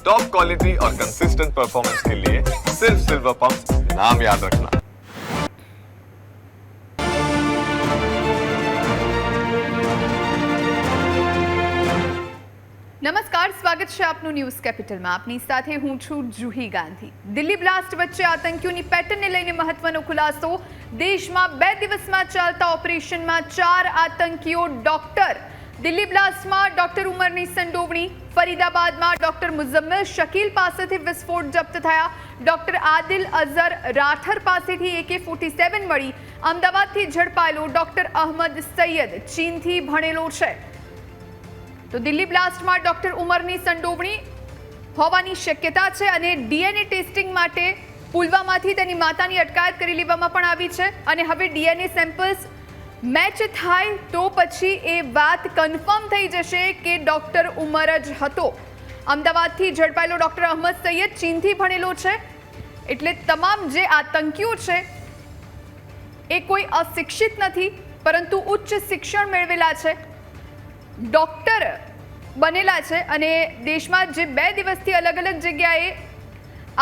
Top quality और consistent performance के लिए सिर्फ सिल्वर पंप नाम याद रखना નમસ્કાર સ્વાગત છે આપનું ન્યૂઝ કેપિટલમાં આપની સાથે હું છું જુહી ગાંધી દિલ્હી બ્લાસ્ટ વચ્ચે આતંકીઓની પેટર્નને લઈને મહત્વનો ખુલાસો દેશમાં બે દિવસમાં ચાલતા ઓપરેશનમાં ચાર આતંકીઓ ડોક્ટર દિલ્હી બ્લાસ્ટમાં ડોક્ટર ઉમરની સંડોવણી, ફરીદાબાદમાં ડોક્ટર મુઝમ્મિલ શકીલ પાસેથી વિસ્ફોટ જપ્ત થયા. ડોક્ટર આદિલ અઝર રાઠર પાસેથી એકે ફોર્ટી સેવન મળી. અમદાવાદથી ઝડપાયેલો ડોક્ટર અહમદ સૈયદ ચીનથી ભણેલો છે. તો દિલ્હી બ્લાસ્ટમાં ડોક્ટર ઉમરની સંડોવણી હોવાની શક્યતા છે અને ડીએનએ ટેસ્ટિંગ માટે પુલવામાથી તેની માતાની અટકાયત કરી લેવામાં પણ આવી છે. અને હવે ડીએનએ સેમ્પલ્સ મેચ થાય તો પછી એ વાત કન્ફર્મ થઈ જશે કે ડોક્ટર ઉમર જ હતો. અમદાવાદથી ઝડપાયેલો ડોક્ટર અહમદ સૈયદ ચીનથી ભણેલો છે. એટલે તમામ જે આતંકીઓ છે, એ કોઈ અશિક્ષિત નથી, પરંતુ ઉચ્ચ શિક્ષણ મેળવેલા છે. ડોક્ટર બનેલા છે અને દેશમાં જે બે દિવસથી અલગ અલગ જગ્યાએ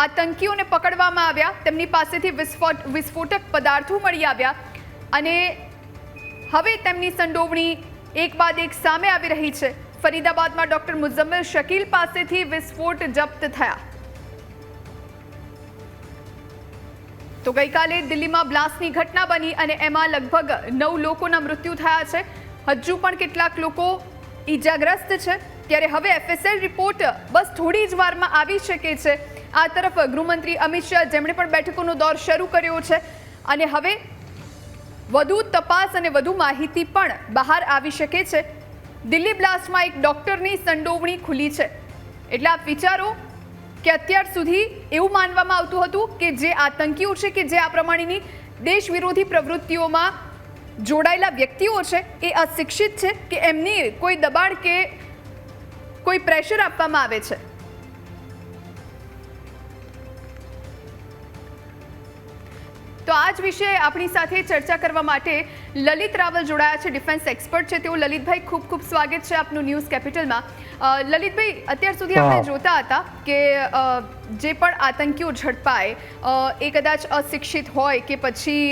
આતંકીઓને પકડવામાં આવ્યા, તેમની પાસેથી વિસ્ફોટ, વિસ્ફોટક પદાર્થો મળી આવ્યા અને હવે તેમની સંડોવણી એક બાદ એક સામે આવી રહી છે. ફરીદાબાદમાં ડોક્ટર મુઝમ્મલ શકીલ પાસેથી વિસ્ફોટ જપ્ત થયા. તો ગઈકાલે દિલ્હીમાં બ્લાસ્ટની ઘટના બની અને એમાં લગભગ નવ લોકોના મૃત્યુ થયા છે. હજુ પણ કેટલાક લોકો ઈજાગ્રસ્ત છે. ત્યારે હવે એફએસએલ રિપોર્ટ બસ થોડી જ વારમાં આવી શકે છે. આ તરફ ગૃહમંત્રી અમિત શાહ જેમણે પણ બેઠકોનો દોર શરૂ કર્યો છે. અને હવે વધુ તપાસ અને વધુ માહિતી પણ બહાર આવી શકે છે. દિલ્હી બ્લાસ્ટમાં એક ડોક્ટરની સંડોવણી ખુલી છે. એટલે આપ વિચારો કે અત્યાર સુધી એવું માનવામાં આવતું હતું કે જે આતંકીઓ છે કે જે આ પ્રમાણેની દેશ વિરોધી પ્રવૃત્તિઓમાં જોડાયેલા વ્યક્તિઓ છે, એ અશિક્ષિત છે કે એમની કોઈ દબાણ કે કોઈ પ્રેશર આપવામાં આવે છે. તો આ જ વિશે આપણી સાથે ચર્ચા કરવા માટે લલિત રાવલ જોડાયા છે ડિફેન્સ એક્સપર્ટ છે. તેઓ લલિતભાઈ ખૂબ ખૂબ સ્વાગત છે આપનું ન્યૂઝ કેપિટલમાં. લલિતભાઈ અત્યાર સુધી આપણે જોતા હતા કે જે પણ આતંકીઓ ઝડપાય એ કદાચ અશિક્ષિત હોય કે પછી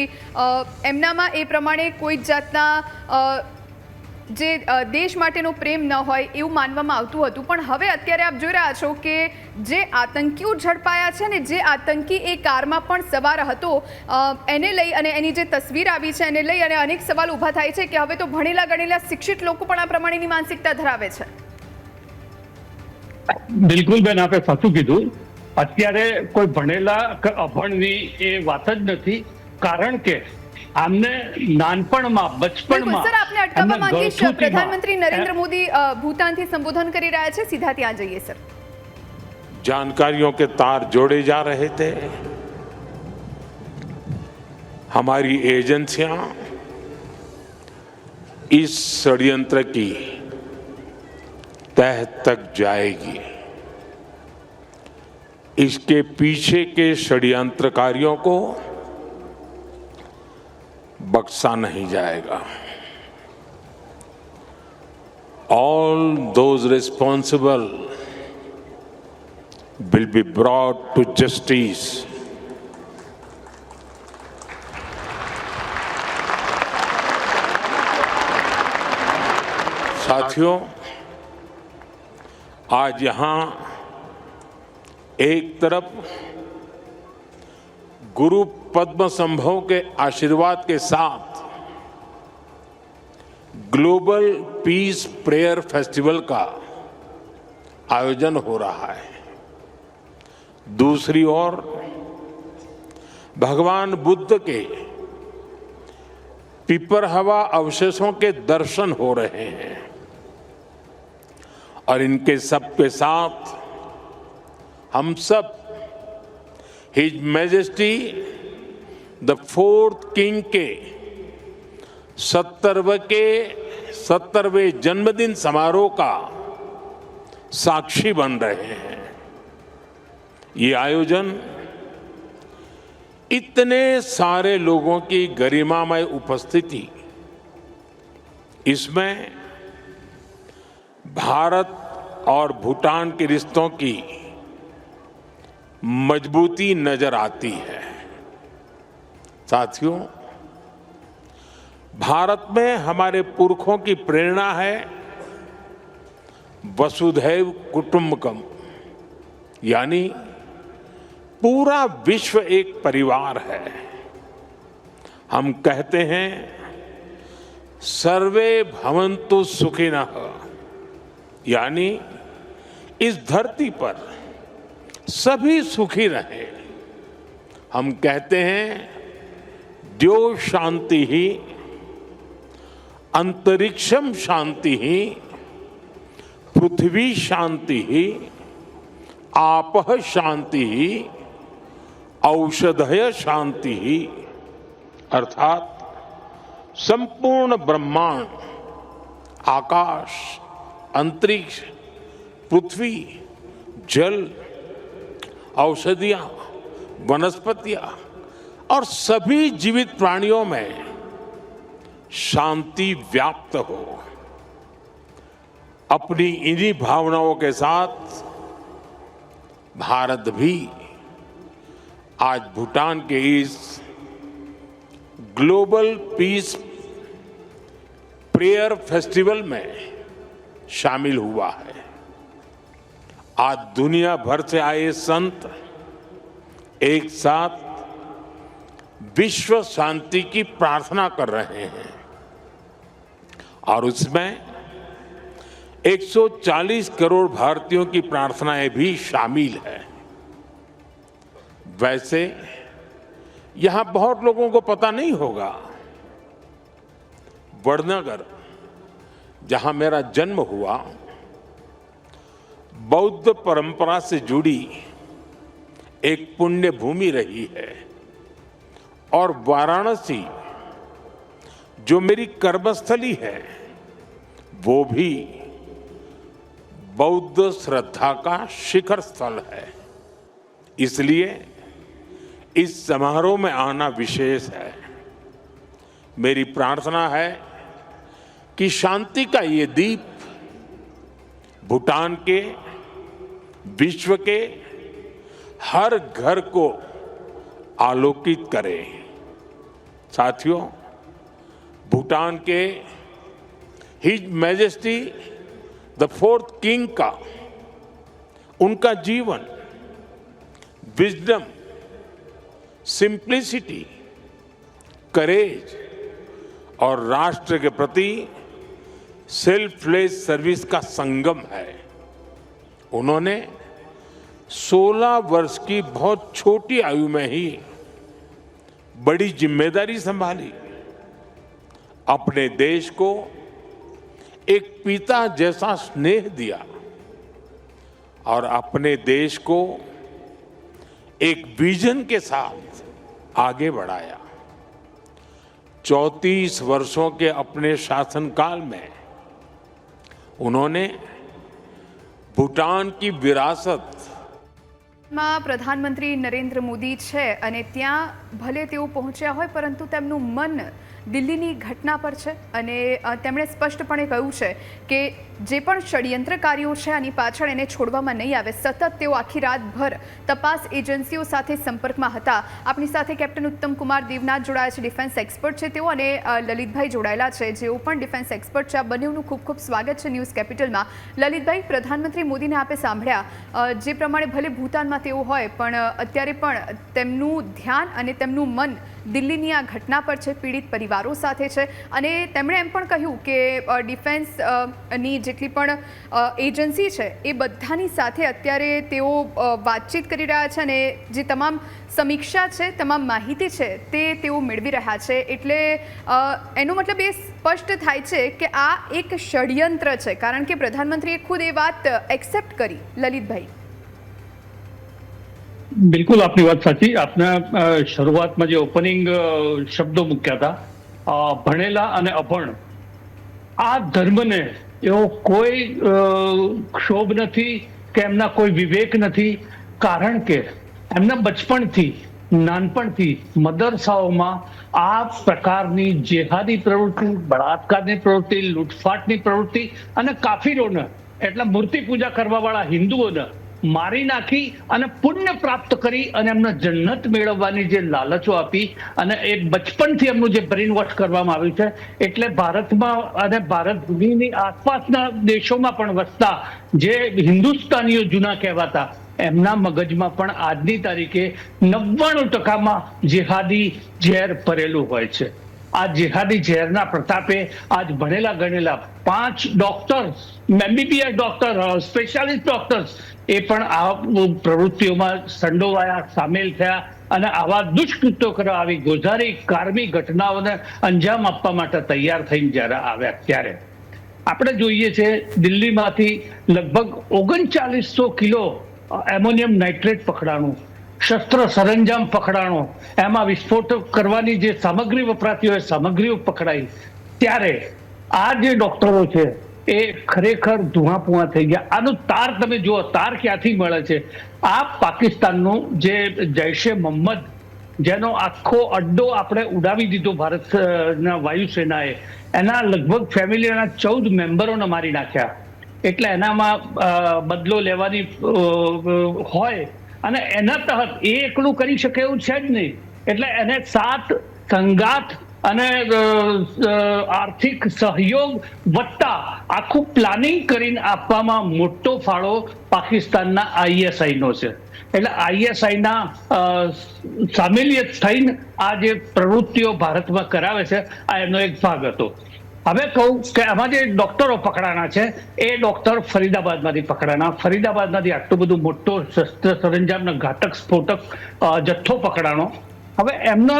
એમનામાં એ પ્રમાણે કોઈ જ જાતના જે દેશ માટેનો પ્રેમ ન હોય એવું માનવામાં આવતું હતું. પણ હવે અત્યારે આપ જોઈ રહ્યા છો કે જે આતંકીઓ ઝડપાયા છે ને જે આતંકી એ કારમાં પણ સવાર હતો એને લઈ અને એની જે તસવીર આવી છે એને લઈ અને અનેક સવાલ ઊભા થાય છે કે હવે તો ભણેલા ગણેલા શિક્ષિત લોકો પણ આ પ્રમાણેની માનસિકતા ધરાવે છે. બિલકુલ બેન, આપે સાચું કીધું. અત્યારે કોઈ ભણેલા કે અભણની એ વાત જ નથી. કારણ કે આમને નાનપણમાં બિલકુલ બચપણમાં સર આપને અટકાવવા એમને માંગીશ ગળથૂથીમાં- પ્રધાનમંત્રી નરેન્દ્ર મોદી અ, ભૂતાનથી સંબોધન કરી રહ્યા છે સીધા ત્યાં જઈએ સર जानकारियों के तार जोड़े जा रहे थे हमारी एजेंसियां इस षड्यंत्र की तह तक जाएगी इसके पीछे के षड्यंत्रकारियों को बख्शा नहीं जाएगा। All those responsible will be brought to justice साथियों, आज यहाँ एक तरफ़ गुरु पद्म संभव के आशीर्वाद के साथ ग्लोबल पीस प्रेयर फेस्टिवल का आयोजन हो रहा है। दूसरी ओर, भगवान बुद्ध के पिपर हवा अवशेषों के दर्शन हो रहे हैं और इनके सब के साथ हम सब his majesty the fourth king के, सत्तरवे के, सत्तरवें जन्मदिन समारोह का साक्षी बन रहे हैं। ये आयोजन इतने सारे लोगों की गरिमामय उपस्थिति, इसमें भारत और भूटान के रिश्तों की मजबूती नज़र आती है। साथियों, भारत में हमारे पुरखों की प्रेरणा है वसुधैव कुटुंबकम यानी पूरा विश्व एक परिवार है। हम कहते हैं, सर्वे भवन्तु सुखिनः, यानी इस धरती पर सभी सुखी रहे। हम कहते हैं, द्यो शांति ही, अंतरिक्षम शांति ही, पृथ्वी शांति ही आप शांति ही, औषधय शांति ही। अर्थात संपूर्ण ब्रह्मांड, आकाश, अंतरिक्ष, पृथ्वी, जल औषधियाँ, वनस्पतियाँ, और सभी जीवित प्राणियों में शांति व्याप्त हो। अपनी इन्हीं भावनाओं के साथ भारत भी आज भूटान के इस ग्लोबल पीस प्रेयर फेस्टिवल में शामिल हुआ है। आज दुनिया भर से आए संत एक साथ विश्व शांति की प्रार्थना कर रहे हैं। और उसमें 140 करोड़ भारतीयों की प्रार्थनाएँ भी शामिल है। वैसे यहाँ बहुत लोगों को पता नहीं होगा, वड़नगर, जहाँ मेरा जन्म हुआ बौद्ध परंपरा से जुड़ी एक पुण्य भूमि रही है। और वाराणसी, जो मेरी कर्मस्थली है, वो भी बौद्ध श्रद्धा का शिखर स्थल है। इसलिए इस समारोह में आना विशेष है। मेरी प्रार्थना है कि शांति का ये दीप भूटान के विश्व के हर घर को आलोकित करे। साथियों, भूटान के his majesty the fourth king का उनका जीवन, विजडम, सिंप्लिसिटी, करेज और राष्ट्र के प्रति सेल्फलेस सर्विस का संगम है। उन्होंने 16 वर्ष की बहुत छोटी आयु में ही बड़ी ज़िम्मेदारी संभाली। अपने देश को एक पिता जैसा स्नेह दिया और अपने देश को एक विजन के साथ आगे बढ़ाया। चौंतीस वर्षों के अपने शासनकाल में उन्होंने भूटान की विरासत માં પ્રધાનમંત્રી નરેન્દ્ર મોદી છે અને ત્યાં ભલે તેઓ પહોંચ્યા હોય પરંતુ તેમનું મન દિલ્હીની ઘટના પર છે અને તેમણે સ્પષ્ટપણે કહ્યું છે કે જે પણ ષડયંત્રકારીઓ છે આની પાછળ એને છોડવામાં નહીં આવે. સતત તેઓ આખી રાતભર તપાસ એજન્સીઓ સાથે સંપર્કમાં હતા. આપણી સાથે કેપ્ટન ઉત્તમ કુમાર દેવનાથ જોડાયા છે, ડિફેન્સ એક્સપર્ટ છે તેઓ અને લલિતભાઈ જોડાયેલા છે. જેઓ પણ ડિફેન્સ એક્સપર્ટ છે. આ બંનેનું ખૂબ ખૂબ સ્વાગત છે ન્યૂઝ કેપિટલમાં. લલિતભાઈ, પ્રધાનમંત્રી મોદીને આપે સાંભળ્યા જે પ્રમાણે ભલે ભૂતાનમાં તેઓ હોય, પણ અત્યારે પણ તેમનું ધ્યાન અને તેમનું મન દિલ્હીની આ ઘટના પર છે, પીડિત પરિવારો સાથે છે અને તેમણે એમ પણ કહ્યું કે ડિફેન્સની જેટલી પણ એજન્સી છે એ બધાની સાથે અત્યારે તેઓ વાતચીત કરી રહ્યા છે અને જે તમામ સમીક્ષા છે, તમામ માહિતી છે તે તેઓ મેળવી રહ્યા છે. એટલે એનો મતલબ એ સ્પષ્ટ થાય છે કે આ એક ષડયંત્ર છે. કારણ કે પ્રધાનમંત્રીએ ખુદ એ વાત એક્સેપ્ટ કરી, લલિતભાઈ. બિલકુલ આપની વાત સાચી. આપના શરૂઆતમાં જે ઓપનિંગ શબ્દો મૂક્યા હતા ભણેલા અને અભણ, આ ધર્મને એવો કોઈ ક્ષોભ નથી કે એમના કોઈ વિવેક નથી. કારણ કે એમના બચપણથી, નાનપણથી મદરસાઓમાં આ પ્રકારની જેહાદી પ્રવૃત્તિ, બળાત્કારની પ્રવૃત્તિ, લૂંટફાટની પ્રવૃત્તિ અને કાફીરોને, એટલે મૂર્તિ પૂજા કરવાવાળા હિન્દુઓને મારી નાખી અને પુણ્ય પ્રાપ્ત કરી અને એમને જન્નત મેળવવાની જે લાલચો આપી અને એ બચપનથી એમનું જે બ્રેઇન વોશ કરવામાં આવ્યું છે, એટલે ભારતમાં અને ભારત ભૂમિની આસપાસના દેશોમાં પણ વસતા જે હિન્દુસ્તાનીઓ જૂના કહેવાતા, એમના મગજમાં પણ આજની તારીખે નવ્વાણું ટકામાં જેહાદી ઝેર ભરેલું હોય છે. આ જેહાદી ઝેરના પ્રતાપે આજ ભણેલા ગણેલા પાંચ doctors, MBBS doctor, specialist doctors એ પણ આ પ્રવૃત્તિઓમાં સંડોવાયા, સામેલ થયા અને આવા દુષ્કૃત્યો કરવા આવી ગોઝારી કારમી ઘટનાઓને અંજામ આપવા માટે તૈયાર થઈને જ્યારે આવ્યા ત્યારે. આપણે જોઈએ છે, દિલ્હીમાંથી લગભગ ઓગણચાલીસો કિલો એમોનિયમ નાઇટ્રેટ પકડાણું, શસ્ત્ર સરંજામ પકડાણો, એમાં વિસ્ફોટ કરવાની જે સામગ્રી વપરાતી હોય, સામગ્રીઓ પકડાઈ. ત્યારે આ જે ડોક્ટરો છે એ ખરેખર ધુઆપુઆ થઈ ગયા. આનું તાર તમે જુઓ, તાર ક્યાંથી મળે છે? આ પાકિસ્તાનનું જે જૈશે મોહમ્મદ, જેનો આખો અડ્ડો આપણે ઉડાવી દીધો ભારતના વાયુસેનાએ, એના લગભગ ફેમિલીના ચૌદ મેમ્બરોને મારી નાખ્યા. એટલે એનામાં બદલો લેવાની હોય. અને એના તહત એ એકલું કરી શકે એવું છે જ નહીં. એટલે એને સાત સંગાથ અને આર્થિક સહયોગ વત્તા આખું પ્લાનિંગ કરીને આપવામાં મોટો ફાળો પાકિસ્તાનના આઈએસઆઈ નો છે. એટલે આઈએસઆઈ ના સામેલિયત થઈને આ જે પ્રવૃત્તિઓ ભારતમાં કરાવે છે, આ એનો એક ભાગ હતો. હવે કહું કે આમાં જે ડોક્ટરો પકડાના છે, એ ડોક્ટર ફરીદાબાદમાંથી પકડાના. ફરીદાબાદમાંથી આટલું બધું મોટો શસ્ત્ર સરંજામનો ઘાતક સ્ફોટક જથ્થો પકડાનો હવે એમનો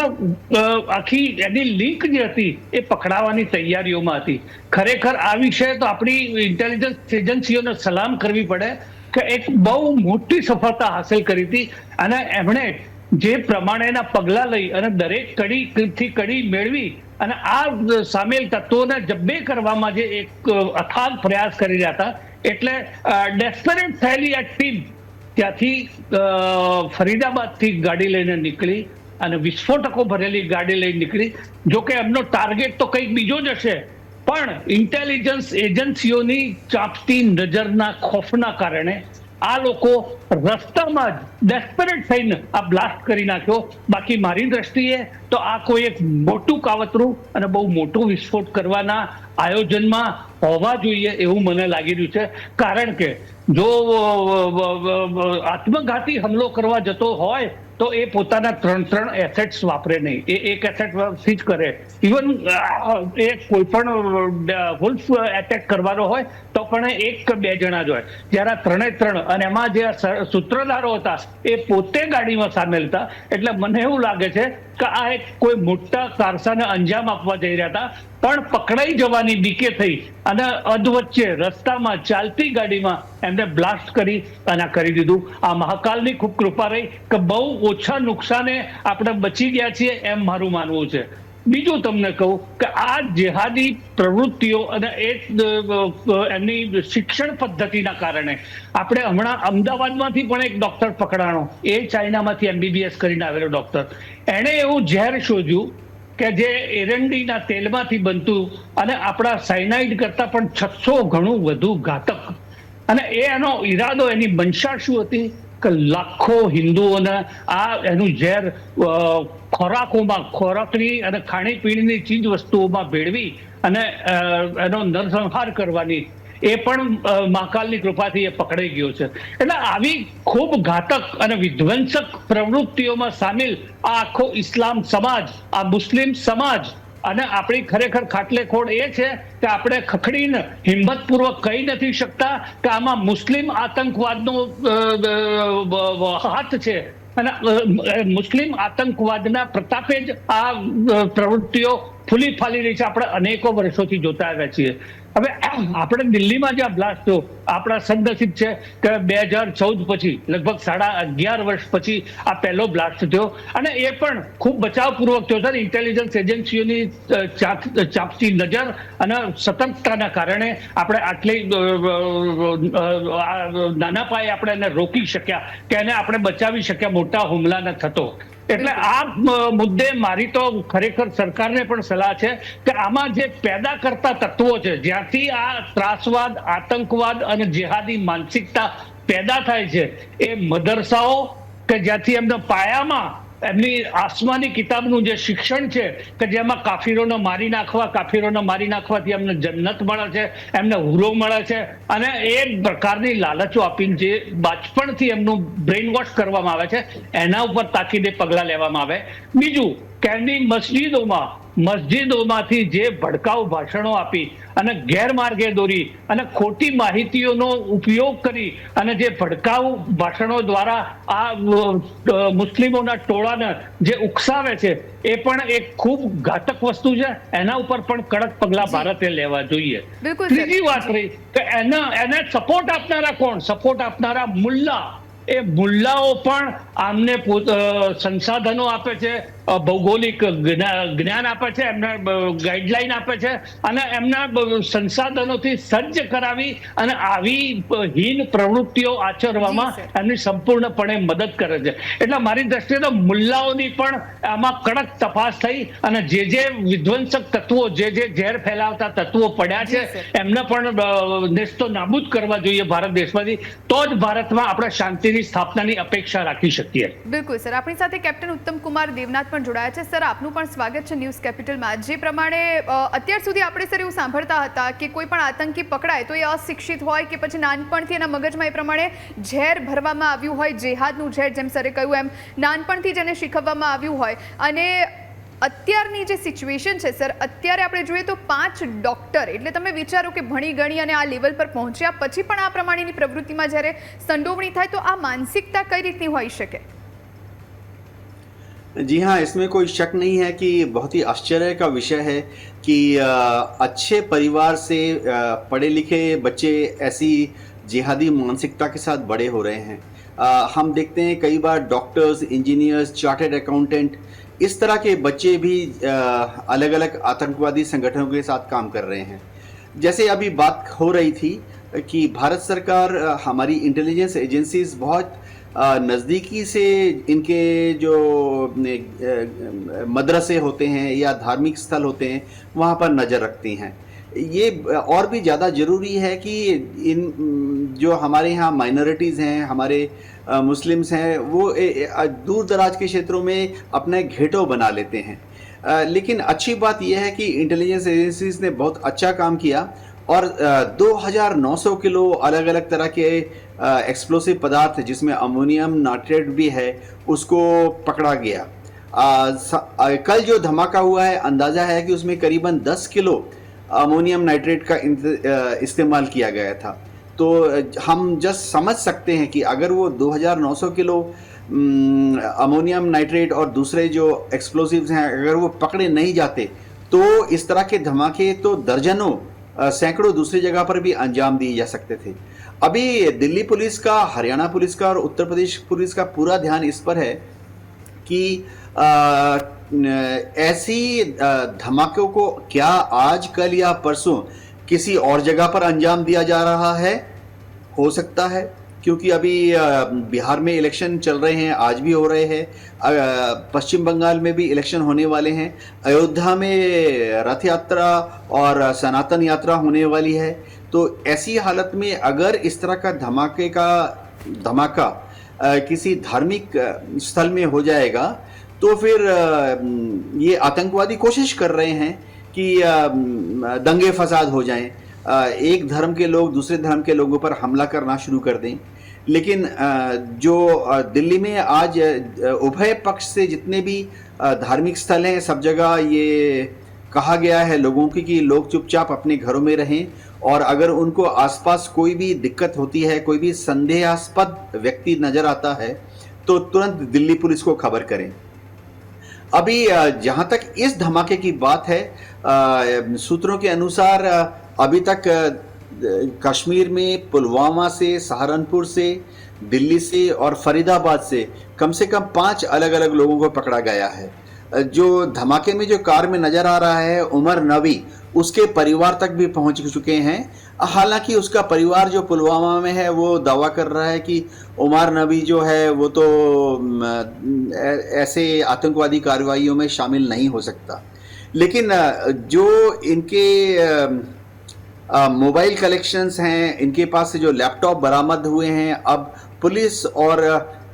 આખી એની લિંક જે હતી એ પકડાવાની તૈયારીઓમાં હતી ખરેખર આ વિષય તો આપણી ઇન્ટેલિજન્સ એજન્સીઓને સલામ કરવી પડે કે એક બહુ મોટી સફળતા હાંસલ કરી હતી અને એમણે જે પ્રમાણેના પગલા લઈ અને દરેક કડી થી કડી મેળવી અને આ સામેલ તત્વોને જબ્બે કરવામાં જે એક અથાગ પ્રયાસ કરી રહ્યા હતા, એટલે ડેસ્પરેટ થયેલી આ ટીમ ત્યાંથી ફરીદાબાદથી ગાડી લઈને નીકળી અને વિસ્ફોટકો ભરેલી ગાડી લઈને નીકળી. જોકે એમનો ટાર્ગેટ તો કંઈક બીજો જ હશે. પણ ઇન્ટેલિજન્સ એજન્સીઓની ચાપતી નજરના ખોફના કારણે આ લોકો રસ્તામાં જ ડેસ્પરેટ થઈને આ બ્લાસ્ટ કરી નાખ્યો. બાકી મારી દ્રષ્ટિએ તો આ કોઈ એક મોટું કાવતરું અને બહુ મોટું વિસ્ફોટ કરવાના આયોજનમાં હોવા જોઈએ એવું મને લાગી રહ્યું છે. કારણ કે જો આત્મઘાતી હુમલો કરવા જતો હોય તો એ પોતાના ત્રણ ત્રણ એસેટ્સ વાપરે નહીં. એ એક એસેટ જ કરે. ઇવન એ કોઈ પણ વુલ્ફ એટેક કરવાનો હોય, તો પણ એક બે જણા જ હોય. જ્યારે ત્રણે ત્રણ, અને એમાં જે સૂત્રધારો હતા, એ પોતે ગાડીમાં સામેલ હતા. એટલે મને એવું લાગે છે આ એક કોઈ મોટા કારસાને અંજામ આપવા જઈ રહ્યા હતા, પણ પકડાઈ જવાની બીકે થઈ અને અધવચ્ચે રસ્તામાં ચાલતી ગાડીમાં એમને બ્લાસ્ટ કરી અને કરી દીધું. આ મહાકાલની ખૂબ કૃપા રહી કે બહુ ઓછા નુકસાને આપણે બચી ગયા છીએ એમ મારું માનવું છે. બીજું તમને કહું કે આ જેહાદી પ્રવૃત્તિઓ અને એ એમની શિક્ષણ પદ્ધતિના કારણે આપણે હમણાં અમદાવાદમાંથી પણ એક ડોક્ટર પકડાણો. એ ચાઇનામાંથી એમબીબીએસ કરીને આવેલો ડોક્ટર. એણે એવું ઝેર શોધ્યું કે જે એરંડીના તેલમાંથી બનતું અને આપણા સાયનાઇડ કરતાં પણ છસો ઘણું વધુ ઘાતક. અને એ એનો ઈરાદો એની મનસા શું હતી કે લાખો હિન્દુઓને આ એનું ઝેર ખોરાકોમાં ખોરાકની અને ખાણીપીણીની ચીજ વસ્તુઓમાં ભેળવી અને એનો નરસંહાર કરવાની એ પણ મહાકાલની કૃપાથી એ પકડાઈ ગયો છે. એટલે આવી ખૂબ ઘાતક અને વિધ્વંસક પ્રવૃત્તિઓમાં સામેલ આ આખો ઇસ્લામ સમાજ, આ મુસ્લિમ સમાજ અને આપણી ખરેખર ખાટલેખોડ એ છે કે આપણે ખખડીને હિંમતપૂર્વક કહી નથી શકતા કે આમાં મુસ્લિમ આતંકવાદનો હાથ છે. અને મુસ્લિમ આતંકવાદના પ્રતાપે જ આ પ્રવૃત્તિઓ ફૂલી ફાલી રહી છે. આપણે અનેકો વર્ષોથી જોતા આવ્યા છીએ. હવે આપણે દિલ્હીમાં જે આ બ્લાસ્ટ થયો, આપણા સદનસીબ છે કે બે હજાર ચૌદ પછી, લગભગ સાડા અગિયાર વર્ષ પછી આ પહેલો બ્લાસ્ટ થયો. અને એ પણ ખૂબ બચાવપૂર્વક થયો છે ઇન્ટેલિજન્સ એજન્સીઓની ચાપતી ચાપ- ચાંપતી નજર અને સતર્કતાના કારણે આપણે આટલી નાના પાયે આપણે એને રોકી શક્યા કે એને આપણે બચાવી શક્યા, મોટા હુમલા ન થતો. એટલે આ મુદ્દે મારી તો ખરેખર સરકારને પણ સલાહ છે કે આમાં જે પેદા કરતા તત્વો છે જ્યાંથી આ ત્રાસવાદ આતંકવાદ અને જેહાદી માનસિકતા પેદા થાય છે એ મદરસાઓ કે જ્યાંથી એમના પાયામાં એમની આસમાની કિતાબનું જે શિક્ષણ છે, કે જેમાં કાફીરોને મારી નાખવા, કાફીરોને મારી નાખવાથી એમને જન્નત મળે છે, એમને હુરો મળે છે, અને એ પ્રકારની લાલચો આપીને જે બાળપણથી એમનું બ્રેઇન વોશ કરવામાં આવે છે, એના ઉપર તાકીદે પગલાં લેવામાં આવે. બીજું કે મસ્જિદોમાં મસ્જિદોમાંથી જે ભડકાઉ ભાષણો આપી અને ગેરમાર્ગે દોરી અને ખોટી માહિતીઓનો ઉપયોગ કરી અને જે ભડકાઉ ભાષણો દ્વારા આ મુસ્લિમોના ટોળાને જે ઉકસાવે છે એ પણ એક ખૂબ ઘાતક વસ્તુ છે. એના ઉપર પણ કડક પગલા ભારતે લેવા જોઈએ. ત્રીજી વાત રહી કે એના એને સપોર્ટ આપનારા કોણ? સપોર્ટ આપનારા મુલ્લા. એ મુલ્લાઓ પણ આમને સંસાધનો આપે છે ભૌગોલિક જ્ઞાન આપે છે એમને ગાઈડલાઈન આપે છે અને એમના સંસાધનોથી સજ્જ કરાવી અને આવી હીન પ્રવૃત્તિઓ આચરવામાં એમની સંપૂર્ણપણે મદદ કરે છે. એટલે મારી દ્રષ્ટિએ તો મુલ્લાઓની પણ આમાં કડક તપાસ થઈ અને જે જે વિધ્વંસક તત્વો જે જે ઝેર ફેલાવતા તત્વો પડ્યા છે એમને પણ નેસ્તો નાબૂદ કરવા જોઈએ ભારત દેશમાંથી. તો જ ભારતમાં આપણે શાંતિની સ્થાપનાની અપેક્ષા રાખી શકીએ. બિલકુલ સર. આપણી સાથે કેપ્ટન ઉત્તમ કુમાર દેવનાથ પણ જોડાયા છે. સર, આપનું પણ સ્વાગત છે ન્યૂઝ કેપિટલમાં. જે પ્રમાણે અત્યાર સુધી આપણે, સર, એવું સાંભળતા હતા કે કોઈ પણ આતંકી પકડાય તો એ અશિક્ષિત હોય કે પછી નાનપણથી એના મગજમાં એ પ્રમાણે ઝેર ભરવામાં આવ્યું હોય, જેહાદનું ઝેર, જેમ સરે કહ્યું એમ, નાનપણથી જ એને શીખવવામાં આવ્યું હોય. અને અત્યારની જે સિચ્યુએશન છે, સર, અત્યારે આપણે જોઈએ તો પાંચ ડોક્ટર, એટલે તમે વિચારો કે ભણી ગણી અને આ લેવલ પર પહોંચ્યા, પછી પણ આ પ્રમાણેની પ્રવૃત્તિમાં જ્યારે સંડોવણી થાય તો આ માનસિકતા કઈ રીતની હોઈ શકે? जी हाँ इसमें कोई शक नहीं है कि बहुत ही आश्चर्य का विषय है कि अच्छे परिवार से पढ़े लिखे बच्चे ऐसी जिहादी मानसिकता के साथ बड़े हो रहे हैं। हम देखते हैं कई बार डॉक्टर्स, इंजीनियर्स चार्टेड अकाउंटेंट इस तरह के बच्चे भी अलग अलग आतंकवादी संगठनों के साथ काम कर रहे हैं। जैसे अभी बात हो रही थी कि भारत सरकार हमारी इंटेलिजेंस एजेंसीज बहुत नज़दीकी से इनके जो मदरसे होते हैं या धार्मिक स्थल होते हैं, वहाँ पर नज़र रखती हैं। ये और भी ज़्यादा ज़रूरी है कि इन, जो हमारे यहाँ माइनॉरिटीज़ हैं, हमारे मुस्लिम्स हैं, वो दूर दराज के क्षेत्रों में अपने घेटो बना लेते हैं। लेकिन अच्छी बात यह है कि इंटेलिजेंस एजेंसीज ने बहुत अच्छा काम किया। और अ, 2900 किलो अलग अलग तरह के एक्सप्लोसिव पदार्थ जिसमें अमोनियम नाइट्रेट भी है उसको पकड़ा गया। स- अ, कल जो धमाका हुआ है अंदाज़ा है कि उसमें करीबन 10 किलो अमोनियम नाइट्रेट का इस्तेमाल किया गया था। तो हम जस्ट समझ सकते हैं कि अगर वो 2900 किलो अम, अमोनियम नाइट्रेट और दूसरे जो एक्सप्लोसिव्स हैं अगर वो पकड़े नहीं जाते तो इस तरह के धमाके तो दर्जनों सैकड़ों दूसरी जगह पर भी अंजाम दिए जा सकते थे। अभी दिल्ली पुलिस का, हरियाणा पुलिस का और उत्तर प्रदेश पुलिस का पूरा ध्यान इस पर है कि ऐसी धमाकों को क्या आज, कल या परसों किसी और जगह पर अंजाम दिया जा रहा है? हो सकता है। क्योंकि अभी बिहार में इलेक्शन चल रहे हैं, आज भी हो रहे हैं पश्चिम बंगाल में भी इलेक्शन होने वाले हैं, अयोध्या में रथ यात्रा और सनातन यात्रा होने वाली है तो ऐसी हालत में अगर इस तरह का धमाके का, धमाका किसी धार्मिक स्थल में हो जाएगा तो फिर ये आतंकवादी कोशिश कर रहे हैं कि दंगे फसाद हो जाएँ। एक धर्म के लोग दूसरे धर्म के लोगों पर हमला करना शुरू कर दें। लेकिन जो दिल्ली में आज उभय पक्ष से जितने भी धार्मिक स्थल हैं, सब जगह ये कहा गया है लोगों की कि लोग चुपचाप अपने घरों में रहें और अगर उनको आसपास कोई भी दिक्कत होती है, कोई भी संदेहास्पद व्यक्ति नज़र आता है तो तुरंत दिल्ली पुलिस को खबर करें। अभी जहाँ तक इस धमाके की बात है सूत्रों के अनुसार अभी तक कश्मीर में, पुलवामा से, सहारनपुर से, दिल्ली से और फरीदाबाद से कम से कम पाँच अलग अलग लोगों को पकड़ा गया है। जो धमाके में जो कार में नज़र आ रहा है, उमर नबी उसके परिवार तक भी पहुँच चुके हैं। हालाँकि उसका परिवार जो पुलवामा में है, वो दावा कर रहा है कि उमर नबी जो है, वो तो ऐसे आतंकवादी कार्रवाइयों में शामिल नहीं हो सकता। लेकिन, जो इनके मोबाइल कलेक्शंस हैं, इनके पास से जो लैपटॉप बरामद हुए हैं, अब पुलिस और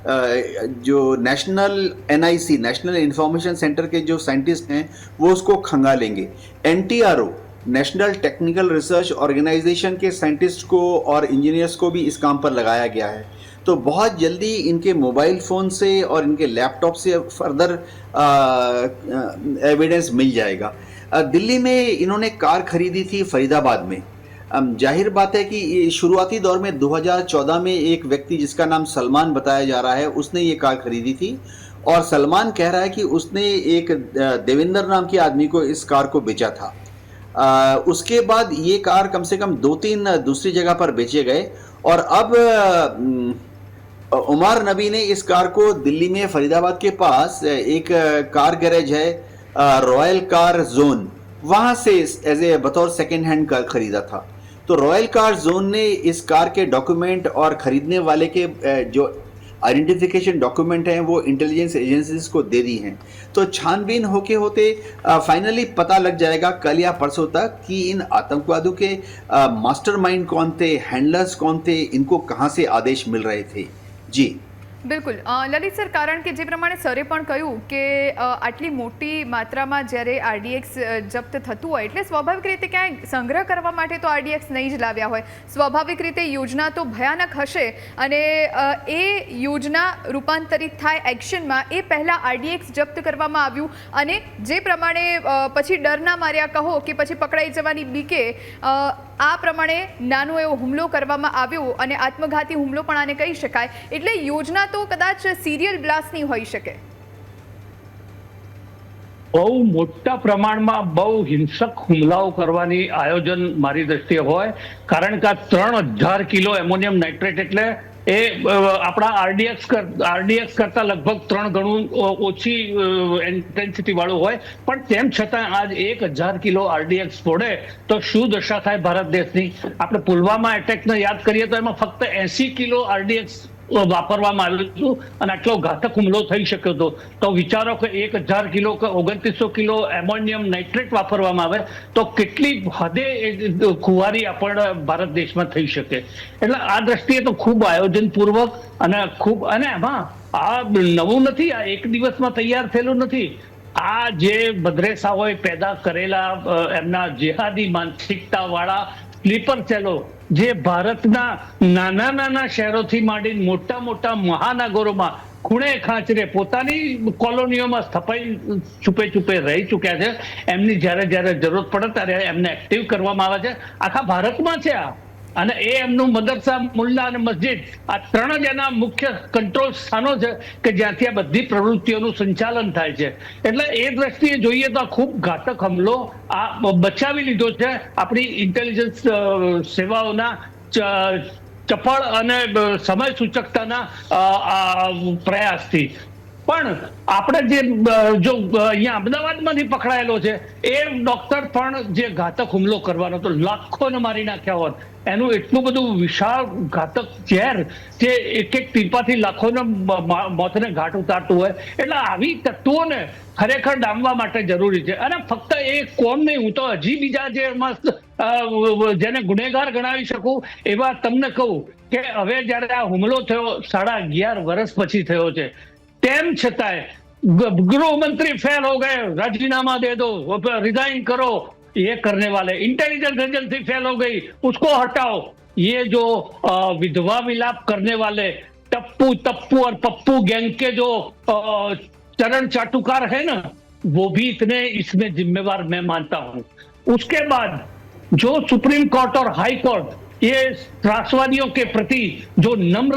जो national NIC, national information centre के जो साइंटिस्ट हैं, वो उसको खंगालेंगे NTRO, national technical research organisation के साइंटिस्ट को और इंजीनियर्स को भी इस काम पर लगाया गया है। तो बहुत जल्दी इनके मोबाइल फ़ोन से और इनके लैपटॉप से फर्दर एविडेंस मिल जाएगा। दिल्ली में इन्होंने कार खरीदी थी फरीदाबाद में। ज़ाहिर बात है कि शुरुआती दौर में 2014 में एक व्यक्ति जिसका नाम सलमान बताया जा रहा है, उसने ये कार खरीदी थी और सलमान कह रहा है कि उसने एक देवेंद्र नाम के आदमी को इस कार को बेचा था। उसके बाद ये कार कम से कम दो तीन दूसरी जगह पर बेचे गए और अब उमर नबी ने इस कार को दिल्ली में फरीदाबाद के पास एक कार गैरेज है रॉयल कार जोन वहाँ से एज ए बतौर सेकेंड हैंड कार खरीदा था। तो रॉयल कार जोन ने इस कार के डॉक्यूमेंट और खरीदने वाले के जो आइडेंटिफिकेशन डॉक्यूमेंट हैं, वो इंटेलिजेंस एजेंसीज को दे दी हैं। तो छानबीन होके होते फाइनली पता लग जाएगा कल या परसों तक कि इन आतंकवादियों के मास्टरमाइंड कौन थे हैंडलर्स कौन थे, इनको कहाँ से आदेश मिल रहे थे। जी। બિલકુલ. લલિત સર, કારણ કે જે પ્રમાણે સરે પણ કહ્યું કે આટલી મોટી માત્રામાં જ્યારે આરડીએક્સ જપ્ત થતું હોય, એટલે સ્વાભાવિક રીતે ક્યાંય સંગ્રહ કરવા માટે તો આરડીએક્સ નહીં જ લાવ્યા હોય. સ્વાભાવિક રીતે યોજના તો ભયાનક હશે અને એ યોજના રૂપાંતરિત થાય એક્શનમાં એ પહેલાં આરડીએક્સ જપ્ત કરવામાં આવ્યું અને જે પ્રમાણે પછી ડરના માર્યા કહો કે પછી પકડાઈ જવાની બીકે આ પ્રમાણે નાનો એવો હુમલો કરવામાં આવ્યો અને આત્મઘાતી હુમલો પણ આને કહી શકાય. એટલે યોજના તો કદાચ સિરિયલ બ્લાસ્ટની હોઈ શકે. બહુ મોટા પ્રમાણમાં બહુ હિંસક હુમલાઓ કરવાની આયોજન મારી દ્રષ્ટિએ હોય, કારણ કે ત્રણ હજાર કિલો એમોનિયમ નાઇટ્રેટ એટલે એ આપણા આરડીએક્સ આરડીએક્સ કરતા લગભગ ત્રણ ગણું ઓછી ઇન્ટેન્સિટી વાળું હોય. પણ તેમ છતાં આજ એક હજાર કિલો આરડીએક્સ ફોડે તો શું દશા થાય ભારત દેશની? આપણે પુલવામા એટેકને યાદ કરીએ તો એમાં ફક્ત એસી કિલો આરડીએક્સ વાપરવામાં આવ્યું હતું અને આટલો ઘાતક હુમલો થઈ શક્યો હતો. તો વિચારો કે એક હજાર કિલો કે ઓગણત્રીસો કિલો એમોનિયમ નાઇટ્રેટ વાપરવામાં આવે, તો કેટલી હદે ખુવારી આપણા ભારત દેશમાં થઈ શકે? એટલે આ દ્રષ્ટિએ તો ખૂબ આયોજનપૂર્વક અને ખૂબ, અને એમાં આ નવું નથી, આ એક દિવસમાં તૈયાર થયેલું નથી. આ જે બદ્રેસાઓએ પેદા કરેલા એમના જેહાદી માનસિકતા વાળા સ્લીપર સેલો જે ભારતના નાના નાના શહેરોથી માંડીને મોટા મોટા મહાનગરોમાં ખૂણે ખાંચરે પોતાની કોલોનીઓમાં સ્થપાઈ છુપે છુપે રહી ચૂક્યા છે. એમની જ્યારે જ્યારે જરૂરત પડે ત્યારે એમને એક્ટિવ કરવામાં આવે છે. આખા ભારતમાં છે આ. અને એ એમનું મદરસા, મુલ્લા અને મસ્જિદ, આ ત્રણ જ એના મુખ્ય કંટ્રોલ સ્થાનો છે કે જ્યાંથી આ બધી પ્રવૃત્તિઓનું સંચાલન થાય છે. એટલે એ દ્રષ્ટિએ જોઈએ તો ખૂબ ઘાતક હમલો આ બચાવી લીધો છે આપણી ઇન્ટેલિજન્સ સેવાઓના ચપળ અને સમય સૂચકતાના પ્રયાસથી. પણ આપણે જે જો અહીંયા અમદાવાદમાંથી પકડાયેલો છે, એ ડોક્ટર પણ જે ઘાતક હુમલો કરવાનો હતો, લાખોને મારી નાખ્યા હોત. એનું એટલું બધું વિશાળ ઘાતક ઝેર જે એક એક ટીપાથી લાખોના મોતને ઘાટ ઉતારતું હોય. એટલે આવી તત્વોને ખરેખર ડામવા માટે જરૂરી છે. અને ફક્ત એ કોમ નહીં, હું તો હજી બીજા જે મસ્ત જેને ગુનેગાર ગણાવી શકું, એવા તમને કહું કે હવે જ્યારે આ હુમલો થયો, સાડા અગિયાર વર્ષ પછી થયો છે. તેમ छताए। गृह मंत्री फेल हो गए, राजीनामा दे दो रिजाइन करो। ये करने वाले इंटेलिजेंस एजेंसी फेल हो गई, उसको हटाओ। ये जो विधवा विलाप करने वाले, टप्पू टप्पू और पप्पू गैंग के जो चरण चाटुकार है ना, वो भी इतने इसमें जिम्मेवार मैं मानता हूँ। उसके बाद, जो सुप्रीम कोर्ट और हाई कोर्ट ये त्रासवादियों के प्रति जो नम्र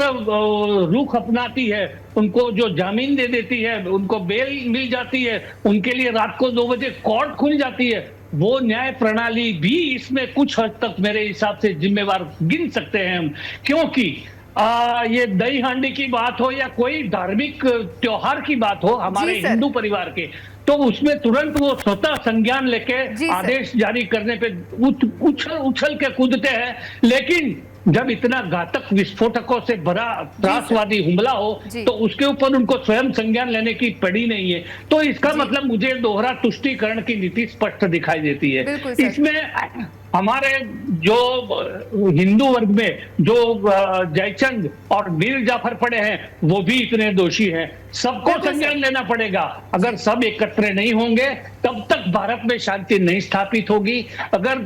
रुख अपनाती है, उनको जो जामीन दे देती है, उनको बेल मिल जाती है, उनके लिए रात को दो बजे कोर्ट खुल जाती है, वो न्याय प्रणाली भी इसमें कुछ हद तक मेरे हिसाब से जिम्मेवार गिन सकते हैं हम। क्योंकि आ, ये दही हांडी की बात हो या कोई धार्मिक त्योहार की बात हो हमारे हिंदू परिवार के तो उसमें तुरंत वो स्वतः संज्ञान लेके आदेश जारी करने पे उच, उछल उछल के कूदते हैं। लेकिन जब इतना घातक विस्फोटकों से भरा त्रासवादी हमला हो तो उसके ऊपर उनको स्वयं संज्ञान लेने की पड़ी नहीं है। तो इसका मतलब मुझे दोहरा तुष्टिकरण की नीति स्पष्ट दिखाई देती है। इसमें हमारे जो हिंदू वर्ग में जो जयचंद और मीर जाफ़र पड़े हैं वो भी इतने दोषी हैं। सबको संज्ञान लेना पड़ेगा। अगर सब एकत्र नहीं होंगे तब तक भारत में शांति नहीं स्थापित होगी। अगर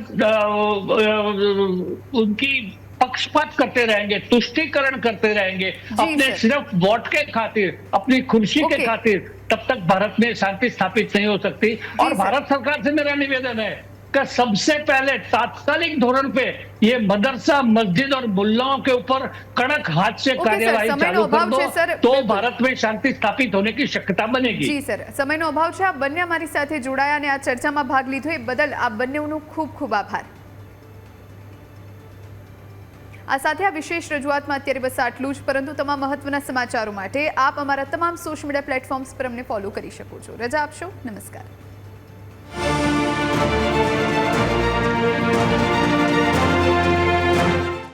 उनकी पक्षपात करते रहेंगे तुष्टिकरण करते रहेंगे अपने सिर्फ़ वोट के खातिर अपनी खुर्शी के खातिर तब तक भारत में शांति स्थापित नहीं हो सकती। और भारत सरकार से मेरा निवेदन है का सबसे पहले तात्कालिक धोरण पे ये मदरसा मस्जिद और मुल्लाओं के ऊपर कड़क हाथ से कार्यवाही चालू कर दो सर, ભારત में શાંતિ સ્થાપિત હોને કી શક્યતા બનેગી જી સર સમયનો અભાવ છે આપ બંને અમારી સાથે જોડાયા અને આ ચર્ચામાં ભાગ લીધો એ બદલ આપ બંનેનો ખૂબ ખૂબ આભાર આ સાથે આ વિશેષ રજૂઆતમાં અત્યારે બસ આટલું જ પરંતુ તમામ મહત્વના સમાચારો માટે આપ અમારા તમામ સોશિયલ મીડિયા પ્લેટફોર્મ્સ પર અમને ફોલો કરી શકો છો રજા આપશો નમસ્કાર